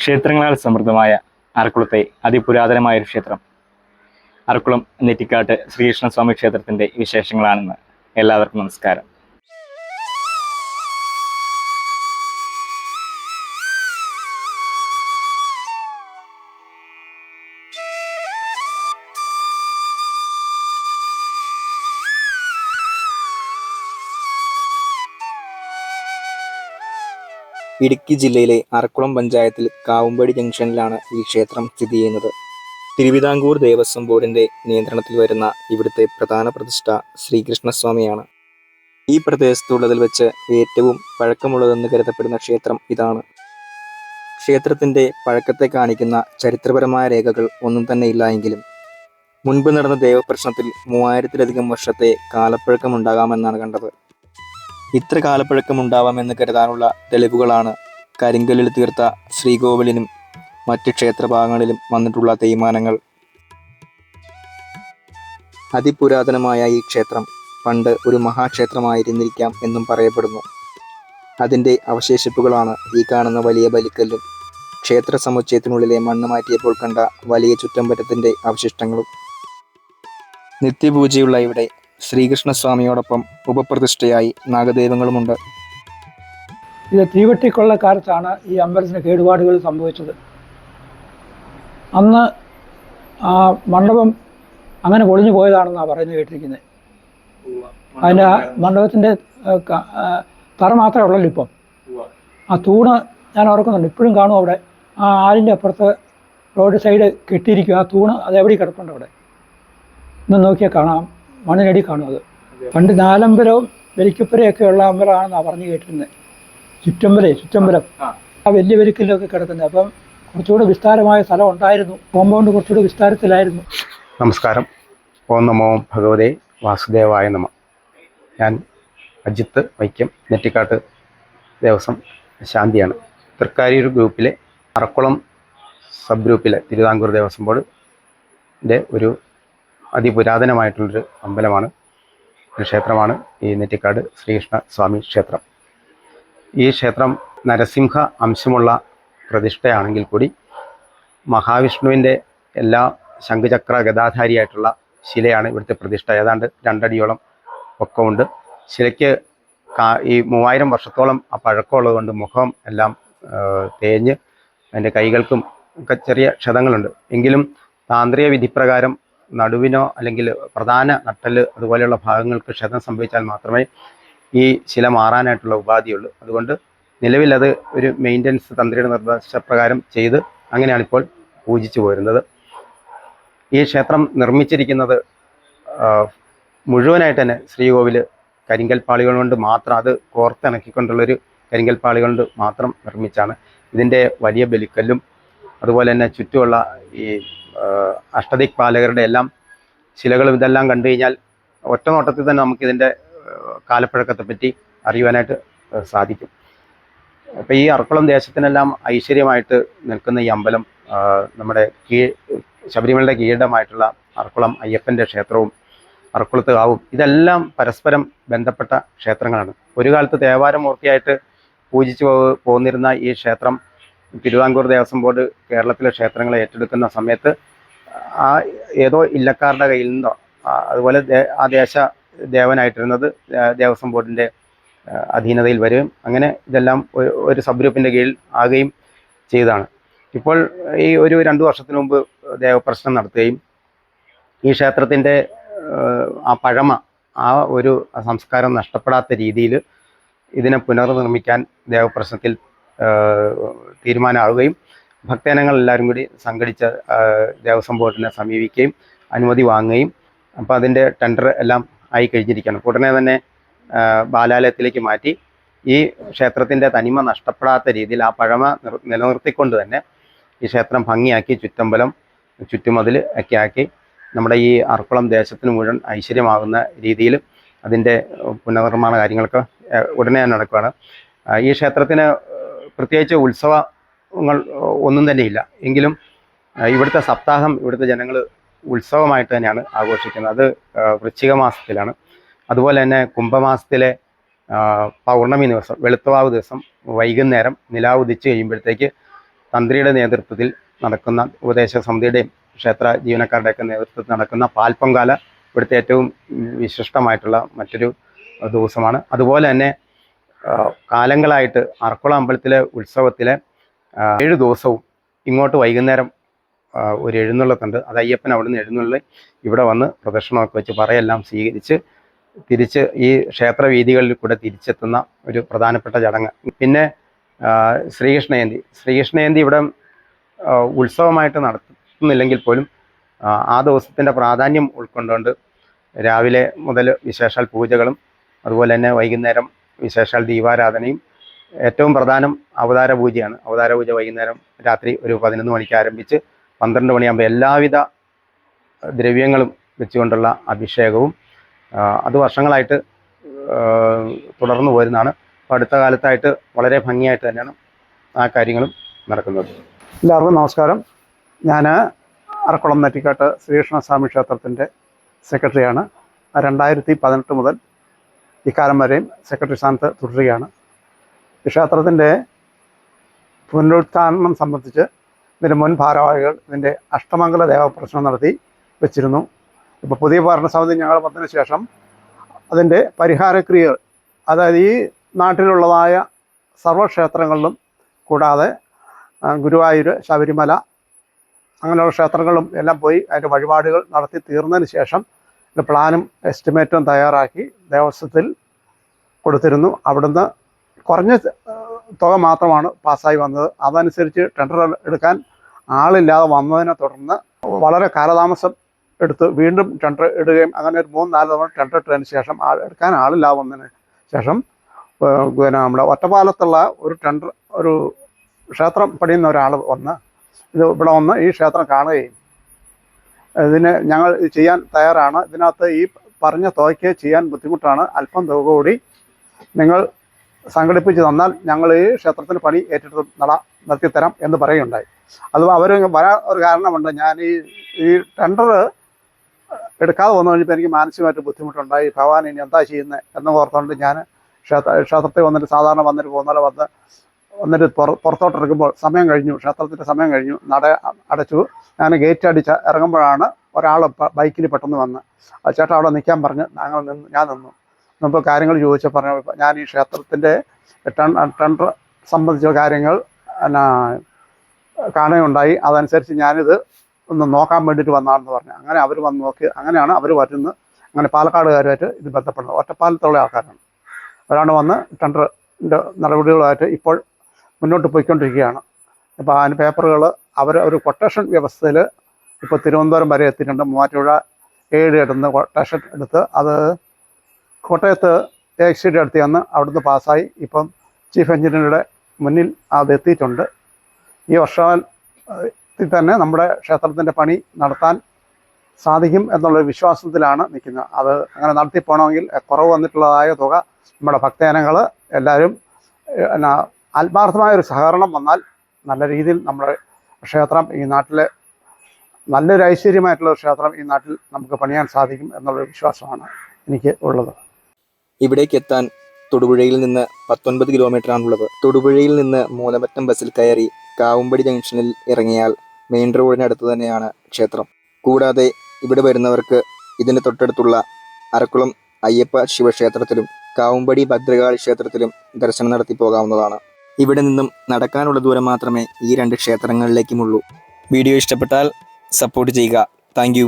ക്ഷേത്രങ്ങളാൽ സമൃദ്ധമായ അറക്കുളത്തെ അതിപുരാതനമായ ഒരു ക്ഷേത്രം. അറക്കുളം നെറ്റിക്കാട്ട് ശ്രീകൃഷ്ണസ്വാമി ക്ഷേത്രത്തിന്റെ വിശേഷങ്ങളാണെന്ന് എല്ലാവർക്കും നമസ്കാരം. ഇടുക്കി ജില്ലയിലെ അറക്കുളം പഞ്ചായത്തിൽ കാവുമ്പടി ജംഗ്ഷനിലാണ് ഈ ക്ഷേത്രം സ്ഥിതി ചെയ്യുന്നത്. തിരുവിതാംകൂർ ദേവസ്വം ബോർഡിന്റെ നിയന്ത്രണത്തിൽ വരുന്ന ഇവിടുത്തെ പ്രധാന പ്രതിഷ്ഠ ശ്രീകൃഷ്ണസ്വാമിയാണ്. ഈ പ്രദേശത്തുള്ളതിൽ വെച്ച് ഏറ്റവും പഴക്കമുള്ളതെന്ന് കരുതപ്പെടുന്ന ക്ഷേത്രം ഇതാണ്. ക്ഷേത്രത്തിന്റെ പഴക്കത്തെ കാണിക്കുന്ന ചരിത്രപരമായ രേഖകൾ ഒന്നും തന്നെ ഇല്ല എങ്കിലും മുൻപ് നടന്ന ദേവപ്രശ്നത്തിൽ മൂവായിരത്തിലധികം വർഷത്തെ കാലപ്പഴക്കമുണ്ടാകാമെന്നാണ് കണ്ടത്. ഇത്ര കാലപ്പഴക്കമുണ്ടാവാമെന്ന് കരുതാനുള്ള തെളിവുകളാണ് കരിങ്കല്ലിൽ തീർത്ത ശ്രീകോവിലിനും മറ്റ് ക്ഷേത്രഭാഗങ്ങളിലും വന്നിട്ടുള്ള തേയ്മാനങ്ങൾ. അതിപുരാതനമായ ഈ ക്ഷേത്രം പണ്ട് ഒരു മഹാക്ഷേത്രമായിരുന്നിരിക്കാം എന്നും പറയപ്പെടുന്നു. അതിന്റെ അവശേഷിപ്പുകളാണ് ഈ കാണുന്ന വലിയ ബലിക്കല്ലും ക്ഷേത്ര സമുച്ചയത്തിനുള്ളിലെ മണ്ണ് മാറ്റിയപ്പോൾ കണ്ട വലിയ ചുറ്റമ്പറ്റത്തിന്റെ അവശിഷ്ടങ്ങളും. നിത്യപൂജയുള്ള ഇവിടെ ശ്രീകൃഷ്ണസ്വാമിയോടൊപ്പം ഉപപ്രതിഷ്ഠയായി നാഗദൈവങ്ങളുമുണ്ട്. ഇത് തീവെട്ടിക്കൊള്ളക്കാലത്താണ് ഈ അമ്പലത്തിന് കേടുപാടുകൾ സംഭവിച്ചത്. അന്ന് ആ മണ്ഡപം അങ്ങനെ പൊളിഞ്ഞു പോയതാണെന്നാണ് പറയുന്നത് കേട്ടിരിക്കുന്നത്. അതിന്റെ മണ്ഡപത്തിന്റെ തറ മാത്രമേ ഉള്ളല്ലോ ഇപ്പം. ആ തൂണ് ഞാൻ ഓർക്കുന്നുണ്ട്. ഇപ്പോഴും കാണും അവിടെ. ആ ആലിന്റെ അപ്പുറത്ത് റോഡ് സൈഡ് കെട്ടിയിരിക്കും ആ തൂണ് അത് എവിടെ കിടപ്പുണ്ട് അവിടെ? ഇന്ന് നോക്കിയാൽ കാണാം. മണ്ണിനടി കാണും അത് പണ്ട് നാലമ്പലവും വെലിക്കപ്പുരയൊക്കെ ഉള്ള അമ്പലമാണെന്നാണ് പറഞ്ഞു കേട്ടിരുന്നത് ചുറ്റമ്പലേ ചുറ്റമ്പലം. ആ. വലിയ വെലിക്കലൊക്കെ കിടക്കുന്നത്. അപ്പം കുറച്ചുകൂടെ വിസ്താരമായ സ്ഥലം ഉണ്ടായിരുന്നു. കോമ്പൗണ്ട് കുറച്ചുകൂടെ വിസ്താരത്തിലായിരുന്നു. നമസ്കാരം. ഓം നമോ ഭഗവതേ വാസുദേവായ നമ. ഞാൻ അജിത്ത് വൈക്കം നെറ്റിക്കാട്ട് ദേവസ്വം ശാന്തിയാണ്. തൃക്കാരിയൂർ ഗ്രൂപ്പിലെ അറക്കുളം സബ് ഗ്രൂപ്പിലെ തിരുവിതാംകൂർ ദേവസ്വം ബോർഡിന്റെ ഒരു അതിപുരാതനമായിട്ടുള്ളൊരു അമ്പലമാണ്. ക്ഷേത്രമാണ്. ഈ നെറ്റിക്കാട് ശ്രീകൃഷ്ണ സ്വാമി ക്ഷേത്രം. ഈ ക്ഷേത്രം നരസിംഹ അംശമുള്ള പ്രതിഷ്ഠയാണെങ്കിൽ കൂടി മഹാവിഷ്ണുവിന്റെ എല്ലാ ശംഖുചക്ര ഗതാധാരിയായിട്ടുള്ള ശിലയാണ് ഇവിടുത്തെ പ്രതിഷ്ഠ. ഏതാണ്ട് രണ്ടടിയോളം പൊക്കമുണ്ട്. ശിലയ്ക്ക് കാ- ഈ മൂവായിരം വർഷത്തോളം ആ പഴക്കമുള്ളത് കൊണ്ട് മുഖം എല്ലാം തേഞ്ഞ് അതിന്റെ കൈകൾക്കും ഒക്കെ ചെറിയ ക്ഷതങ്ങളുണ്ട്. എങ്കിലും താന്ത്രിക വിധിപ്രകാരം നടുവിനോ അല്ലെങ്കിൽ പ്രധാന നട്ടൽ അതുപോലെയുള്ള ഭാഗങ്ങൾക്ക് ക്ഷതം സംഭവിച്ചാൽ മാത്രമേ ഈ ശില മാറാനായിട്ടുള്ള ഉപാധിയുള്ളൂ. അതുകൊണ്ട് നിലവിൽ അത് ഒരു മെയിന്റനൻസ് തന്ത്രിയുടെ നിർദ്ദേശപ്രകാരം ചെയ്ത് അങ്ങനെയാണ് ഇപ്പോൾ പൂജിച്ചു പോരുന്നത്. ഈ ക്ഷേത്രം നിർമ്മിച്ചിരിക്കുന്നത് മുഴുവനായിട്ട് തന്നെ ശ്രീകോവിൽ കരിങ്കൽ പാളികൾ കൊണ്ട് മാത്രം അത് കോർത്തിണക്കിക്കൊണ്ടുള്ളൊരു കരിങ്കൽ പാളികൾ കൊണ്ട് മാത്രം നിർമ്മിച്ചാണ്. ഇതിന്റെ വലിയ ബലിക്കല്ലും അതുപോലെ തന്നെ ചുറ്റുമുള്ള ഈ അഷ്ടദിക് പാലകരുടെ എല്ലാം ശിലകളും ഇതെല്ലാം കണ്ടു കഴിഞ്ഞാൽ ഒറ്റ നോട്ടത്തിൽ തന്നെ നമുക്കിതിന്റെ കാലപ്പഴക്കത്തെ പറ്റി അറിയുവാനായിട്ട് സാധിക്കും. അപ്പോൾ ഈ അർക്കുളം ദേശത്തിനെല്ലാം ഐശ്വര്യമായിട്ട് നിൽക്കുന്ന ഈ അമ്പലം നമ്മുടെ കീ ശബരിമലയുടെ കീഴടമായിട്ടുള്ള അർക്കുളം അയ്യപ്പന്റെ ക്ഷേത്രവും അർക്കുളത്ത് കാവും ഇതെല്ലാം പരസ്പരം ബന്ധപ്പെട്ട ക്ഷേത്രങ്ങളാണ്. ഒരു കാലത്ത് ദേവാരമൂർത്തിയായിട്ട് പൂജിച്ചു പോന്നിരുന്ന ഈ ക്ഷേത്രം തിരുവിതാംകൂർ ദേവസ്വം ബോർഡ് കേരളത്തിലെ ക്ഷേത്രങ്ങളെ ഏറ്റെടുക്കുന്ന സമയത്ത് ആ ഏതോ ഇല്ലക്കാരുടെ കയ്യിൽ നിന്നോ അതുപോലെ ആ ദേശ ദേവനായിട്ടിരുന്നത് ദേവസ്വം ബോർഡിന്റെ അധീനതയിൽ വരുകയും അങ്ങനെ ഇതെല്ലാം ഒരു- സബ് ഗ്രൂപ്പിന്റെ കീഴിൽ ആകുകയും ചെയ്തതാണ്. ഇപ്പോൾ ഈ ഒരു രണ്ട് വർഷത്തിന് മുമ്പ് ദേവപ്രശ്നം നടത്തുകയും ഈ ക്ഷേത്രത്തിന്റെ ആ പഴമ ആ ഒരു സംസ്കാരം നഷ്ടപ്പെടാത്ത രീതിയിൽ ഇതിനെ പുനർനിർമ്മിക്കാൻ ദേവപ്രശ്നത്തിൽ തീരുമാനമാവുകയും ഭക്തജനങ്ങൾ എല്ലാവരും കൂടി സംഘടിച്ച ദേവസ്വം ബോർഡിനെ സമീപിക്കുകയും അനുമതി വാങ്ങുകയും അപ്പോൾ അതിന്റെ ടെൻഡർ എല്ലാം ആയി കഴിഞ്ഞിരിക്കുകയാണ്. ഉടനെ തന്നെ ബാലാലയത്തിലേക്ക് മാറ്റി ഈ ക്ഷേത്രത്തിന്റെ തനിമ നഷ്ടപ്പെടാത്ത രീതിയിൽ ആ പഴമ നിർ- നിലനിർത്തിക്കൊണ്ട് തന്നെ ഈ ക്ഷേത്രം ഭംഗിയാക്കി ചുറ്റമ്പലം ചുറ്റുമതിൽ ഒക്കെ ആക്കി നമ്മുടെ ഈ അർക്കുളം ദേശത്തിന് മുഴുവൻ ഐശ്വര്യമാകുന്ന രീതിയിൽ അതിന്റെ പുനർനിർമ്മാണ കാര്യങ്ങളൊക്കെ ഉടനെ തന്നെ നടക്കുകയാണ്. ഈ ക്ഷേത്രത്തിന് പ്രത്യേകിച്ച് ഉത്സവങ്ങൾ ഒന്നും തന്നെയില്ല. എങ്കിലും ഇവിടുത്തെ സപ്താഹം ഇവിടുത്തെ ജനങ്ങൾ ഉത്സവമായിട്ട് തന്നെയാണ് ആഘോഷിക്കുന്നത്. അത് വൃശ്ചിക മാസത്തിലാണ്. അതുപോലെ തന്നെ കുംഭമാസത്തിലെ പൗർണമി ദിവസം വെളുത്തവാവ് ദിവസം വൈകുന്നേരം നിലാവ് ഉദിച്ച് കഴിയുമ്പോഴത്തേക്ക് തന്ത്രിയുടെ നേതൃത്വത്തിൽ നടക്കുന്ന ഉപദേശ സമിതിയുടെയും ക്ഷേത്ര ജീവനക്കാരുടെയൊക്കെ നേതൃത്വത്തിൽ നടക്കുന്ന പാൽപ്പൊങ്കാല ഇവിടുത്തെ ഏറ്റവും വിശിഷ്ടമായിട്ടുള്ള മറ്റൊരു ദിവസമാണ്. അതുപോലെ തന്നെ കാലങ്ങളായിട്ട് അറക്കുളം അമ്പലത്തിലെ ഉത്സവത്തിലെ ഏഴു ദിവസവും ഇങ്ങോട്ട് വൈകുന്നേരം ഒരു എഴുന്നള്ളത്തുണ്ട് അത് അയ്യപ്പൻ അവിടുന്ന് എഴുന്നള്ളി ഇവിടെ വന്ന് പ്രദക്ഷിണമൊക്കെ വെച്ച് പറയെല്ലാം സ്വീകരിച്ച് തിരിച്ച് ഈ ക്ഷേത്ര വീതികളിൽ കൂടെ തിരിച്ചെത്തുന്ന ഒരു പ്രധാനപ്പെട്ട ചടങ്ങ്. പിന്നെ ശ്രീകൃഷ്ണ ജയന്തി ഇവിടെ ഉത്സവമായിട്ട് നടത്തുന്നില്ലെങ്കിൽ പോലും ആ ദിവസത്തിന്റെ പ്രാധാന്യം ഉൾക്കൊണ്ടുകൊണ്ട് രാവിലെ മുതൽ വിശേഷാൽ പൂജകളും അതുപോലെ തന്നെ വൈകുന്നേരം വിശേഷാൽ ദീപാരാധനയും ഏറ്റവും പ്രധാനം അവതാര പൂജയാണ്. അവതാര പൂജ വൈകുന്നേരം രാത്രി ഒരു പതിനൊന്ന് മണിക്ക് ആരംഭിച്ച് പന്ത്രണ്ട് മണിയാകുമ്പോൾ എല്ലാവിധ ദ്രവ്യങ്ങളും വെച്ചുകൊണ്ടുള്ള അഭിഷേകവും അത് വർഷങ്ങളായിട്ട് തുടർന്നു പോരുന്നതാണ്. അടുത്ത കാലത്തായിട്ട് വളരെ ഭംഗിയായിട്ട് തന്നെയാണ് ആ കാര്യങ്ങളും നടക്കുന്നത്. എല്ലാവർക്കും നമസ്കാരം. ഞാൻ അറക്കുളം നെറ്റിക്കാട്ട് ശ്രീകൃഷ്ണസ്വാമി ക്ഷേത്രത്തിന്റെ സെക്രട്ടറിയാണ്. രണ്ടായിരത്തി പതിനെട്ട് മുതൽ ഇക്കാലം വരെയും സെക്രട്ടറി സ്ഥാനത്ത് തുടരുകയാണ്. ക്ഷേത്രത്തിന്റെ പുനരുത്ഥാനം സംബന്ധിച്ച് ഇതിന്റെ മുൻ ഭാരവാഹികൾ ഇതിന്റെ അഷ്ടമംഗല ദേവപ്രശ്നം നടത്തി വെച്ചിരുന്നു. ഇപ്പോൾ പുതിയ ഭരണസമിതി ഞങ്ങൾ വന്നതിന് ശേഷം അതിന്റെ പരിഹാരക്രിയകൾ അതായത് ഈ നാട്ടിലുള്ളതായ സർവക്ഷേത്രങ്ങളിലും കൂടാതെ ഗുരുവായൂർ ശബരിമല അങ്ങനെയുള്ള ക്ഷേത്രങ്ങളും എല്ലാം പോയി അതിന്റെ വഴിപാടുകൾ നടത്തി തീർന്നതിന് ശേഷം പ്ലാനും എസ്റ്റിമേറ്റും തയ്യാറാക്കി ദേവസ്വത്തിൽ കൊടുത്തിരുന്നു. അവിടുന്ന് കുറഞ്ഞ തുക മാത്രമാണ് പാസ്സായി വന്നത്. അതനുസരിച്ച് ടെൻഡർ എടുക്കാൻ ആളില്ലാതെ വന്നതിനെ തുടർന്ന് വളരെ കാലതാമസം എടുത്ത് വീണ്ടും ടെൻഡർ ഇടുകയും അങ്ങനെ ഒരു മൂന്ന് നാല് തവണ ടെൻഡർ ഇട്ടതിന് ശേഷം ആൾ എടുക്കാൻ ആളില്ലാതെ വന്നതിന് ശേഷം പിന്നെ നമ്മുടെ ഒറ്റപ്പാലത്തുള്ള ഒരു ടെൻഡർ ഒരു ക്ഷേത്രം പണിയുന്ന ഒരാൾ വന്ന് ഇത് ഇവിടെ വന്ന് ഈ ക്ഷേത്രം കാണുകയും ഇതിന് ഞങ്ങൾ ചെയ്യാൻ തയ്യാറാണ്. ഇതിനകത്ത് ഈ പറഞ്ഞ തുകയ്ക്ക് ചെയ്യാൻ ബുദ്ധിമുട്ടാണ്. അല്പം തുക കൂടി നിങ്ങൾ സംഘടിപ്പിച്ച് തന്നാൽ ഞങ്ങൾ ഈ ക്ഷേത്രത്തിന് പണി ഏറ്റെടുത്ത് നട നടത്തിത്തരാം എന്ന് പറയുകയുണ്ടായി. അത് അവർ വരാൻ ഒരു കാരണമുണ്ട്. ഞാൻ ഈ ഈ ടെൻഡർ എടുക്കാതെ വന്നു കഴിഞ്ഞപ്പോൾ എനിക്ക് മാനസികമായിട്ട് ബുദ്ധിമുട്ടുണ്ടായി. ഭഗവാൻ ഇനി എന്താ ചെയ്യുന്നത് എന്ന് ഓർത്തുകൊണ്ട് ഞാൻ ക്ഷേത്ര ക്ഷേത്രത്തിൽ വന്നിട്ട് സാധാരണ വന്നിട്ട് പോകുന്ന വന്ന് വന്നിട്ട് പുറ പുറത്തോട്ടിറങ്ങുമ്പോൾ സമയം കഴിഞ്ഞു ക്ഷേത്രത്തിന്റെ സമയം കഴിഞ്ഞു നട അടച്ചു. ഞാൻ ഗേറ്റ് അടിച്ച് ഇറങ്ങുമ്പോഴാണ് ഒരാൾ ബൈക്കിൽ പെട്ടെന്ന് വന്ന് ആ ചേട്ടാ അവിടെ നിൽക്കാൻ പറഞ്ഞ് ഞങ്ങൾ നിന്ന് ഞാൻ നിന്നു. മുമ്പ് കാര്യങ്ങൾ ചോദിച്ചാൽ പറഞ്ഞു ഞാൻ ഈ ക്ഷേത്രത്തിന്റെ ടൺ ടെൻഡർ സംബന്ധിച്ച കാര്യങ്ങൾ എന്നാ കാണുകയുണ്ടായി. അതനുസരിച്ച് ഞാനിത് ഒന്ന് നോക്കാൻ വേണ്ടിയിട്ട് വന്നാണെന്ന് പറഞ്ഞു. അങ്ങനെ അവർ വന്ന് നോക്കി അങ്ങനെയാണ് അവർ വരുന്നത്. അങ്ങനെ പാലക്കാടുകാരുമായിട്ട് ഇത് ബന്ധപ്പെടുന്നത്. ഒറ്റപ്പാലത്തുള്ള ആൾക്കാരാണ്. അവരാണ് വന്ന് ടെൻഡറിന്റെ നടപടികളുമായിട്ട് ഇപ്പോൾ മുന്നോട്ട് പോയിക്കൊണ്ടിരിക്കുകയാണ്. അപ്പോൾ അതിന് പേപ്പറുകൾ അവർ ഒരു കൊട്ടേഷൻ വ്യവസ്ഥയിൽ ഇപ്പോൾ തിരുവനന്തപുരം വരെ എത്തിയിട്ടുണ്ട്. മൂവാറ്റുപുഴ ഏഴ് എടുന്ന് കൊട്ടേഷൻ എടുത്ത് അത് കോട്ടയത്ത് എക്സിഡ് അടുത്ത് ചെന്ന് അവിടുന്ന് പാസ്സായി. ഇപ്പം ചീഫ് എഞ്ചിനീയറുടെ മുന്നിൽ അത് എത്തിയിട്ടുണ്ട്. ഈ വർഷത്തിൽ തന്നെ നമ്മുടെ ക്ഷേത്രത്തിന്റെ പണി നടത്താൻ സാധിക്കും എന്നുള്ള വിശ്വാസത്തിലാണ് നിൽക്കുന്നത്. അത് അങ്ങനെ നടത്തി പോകണമെങ്കിൽ കുറവ് വന്നിട്ടുള്ളതായ തുക നമ്മുടെ ഭക്തജനങ്ങൾ എല്ലാവരും എന്നാ ആത്മാർത്ഥമായ ഒരു സഹകരണം വന്നാൽ നല്ല രീതിയിൽ നമ്മുടെ ക്ഷേത്രം ഈ നാട്ടിലെ നല്ലൊരു ഐശ്വര്യമായിട്ടുള്ള ക്ഷേത്രം ഈ നാട്ടിൽ നമുക്ക് പണിയാൻ സാധിക്കും എന്നുള്ള വിശ്വാസമാണ് എനിക്ക് ഉള്ളത്. ഇവിടേക്ക് എത്താൻ തൊടുപുഴയിൽ നിന്ന് പത്തൊൻപത് കിലോമീറ്ററാണുള്ളത്. തൊടുപുഴയിൽ നിന്ന് മൂലമറ്റം ബസ്സിൽ കയറി കാവുമ്പടി ജംഗ്ഷനിൽ ഇറങ്ങിയാൽ മെയിൻ റോഡിനടുത്ത് തന്നെയാണ് ക്ഷേത്രം. കൂടാതെ ഇവിടെ വരുന്നവർക്ക് ഇതിന് തൊട്ടടുത്തുള്ള അരക്കുളം അയ്യപ്പ ശിവക്ഷേത്രത്തിലും കാവുമ്പടി ഭദ്രകാളി ക്ഷേത്രത്തിലും ദർശനം നടത്തി പോകാവുന്നതാണ്. ഇവിടെ നിന്നും നടക്കാനുള്ള ദൂരം മാത്രമേ ഈ രണ്ട് ക്ഷേത്രങ്ങളിലേക്കുമുള്ളൂ. വീഡിയോ ഇഷ്ടപ്പെട്ടാൽ സപ്പോർട്ട് ചെയ്യുക. താങ്ക്